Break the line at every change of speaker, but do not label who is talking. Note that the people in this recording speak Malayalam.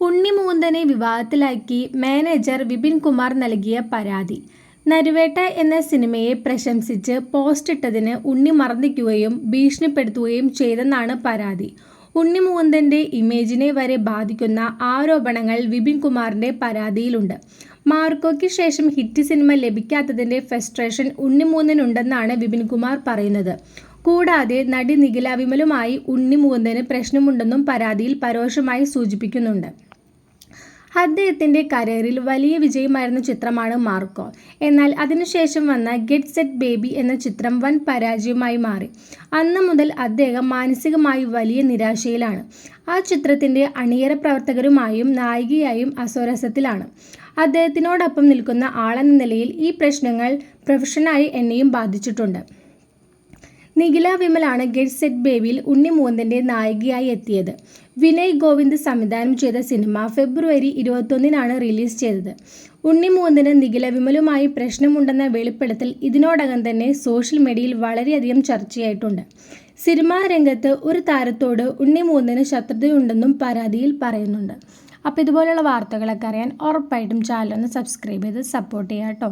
ഉണ്ണിമൂന്തനെ വിവാഹത്തിലാക്കി മാനേജർ വിപിൻ കുമാർ നൽകിയ പരാതി. നരുവേട്ട എന്ന സിനിമയെ പ്രശംസിച്ച് പോസ്റ്റ് ഇട്ടതിന് ഉണ്ണി മർദ്ദിക്കുകയും ഭീഷണിപ്പെടുത്തുകയും ചെയ്തെന്നാണ് പരാതി. ഉണ്ണിമുകുന്ദന്റെ ഇമേജിനെ വരെ ബാധിക്കുന്ന ആരോപണങ്ങൾ വിപിൻ കുമാറിന്റെ പരാതിയിലുണ്ട്. മാർക്കോയ്ക്ക് ശേഷം ഹിറ്റ് സിനിമ ലഭിക്കാത്തതിന്റെ ഫ്രസ്ട്രേഷൻ ഉണ്ണിമൂന്നനുണ്ടെന്നാണ് വിപിൻ കുമാർ പറയുന്നത്. കൂടാതെ നടി നിഖില വിമലുമായി ഉണ്ണിമുകുന്ദന് പ്രശ്നമുണ്ടെന്നും പരാതിയിൽ പരോക്ഷമായി സൂചിപ്പിക്കുന്നുണ്ട്. അദ്ദേഹത്തിന്റെ കരിയറിൽ വലിയ വിജയമായിരുന്ന ചിത്രമാണ് മാർക്കോ. എന്നാൽ അതിനുശേഷം വന്ന ഗെറ്റ് സെറ്റ് ബേബി എന്ന ചിത്രം വൻ പരാജയമായി മാറി. അന്ന് മുതൽ അദ്ദേഹം മാനസികമായി വലിയ നിരാശയിലാണ്. ആ ചിത്രത്തിന്റെ അണിയറ പ്രവർത്തകരുമായും നായികയായും അസ്വരസത്തിലാണ് അദ്ദേഹത്തിനോടൊപ്പം നിൽക്കുന്ന ആളെന്ന നിലയിൽ ഈ പ്രശ്നങ്ങൾ പ്രൊഫഷനായി എന്നെയും ബാധിച്ചിട്ടുണ്ട്. നിഖില വിമലാണ് ഗെറ്റ് സെറ്റ് ബേബിയിൽ ഉണ്ണിമൂന്തന്റെ നായികയായി എത്തിയത്. വിനയ് ഗോവിന്ദ് സംവിധാനം ചെയ്ത സിനിമ ഫെബ്രുവരി ഇരുപത്തൊന്നിനാണ് റിലീസ് ചെയ്തത്. ഉണ്ണിമൂന്തന് നിഖില വിമലുമായി പ്രശ്നമുണ്ടെന്ന വെളിപ്പെടുത്തൽ ഇതിനോടകം തന്നെ സോഷ്യൽ മീഡിയയിൽ വളരെയധികം ചർച്ചയായിട്ടുണ്ട്. സിനിമാ രംഗത്ത് ഒരു താരത്തോട് ഉണ്ണിമൂന്തന് ശത്രുതയുണ്ടെന്നും പരാതിയിൽ പറയുന്നുണ്ട്. അപ്പോൾ ഇതുപോലുള്ള വാർത്തകളൊക്കെ അറിയാൻ ഉറപ്പായിട്ടും ചാനൽ ഒന്ന് സബ്സ്ക്രൈബ് ചെയ്ത് സപ്പോർട്ട് ചെയ്യാം കേട്ടോ.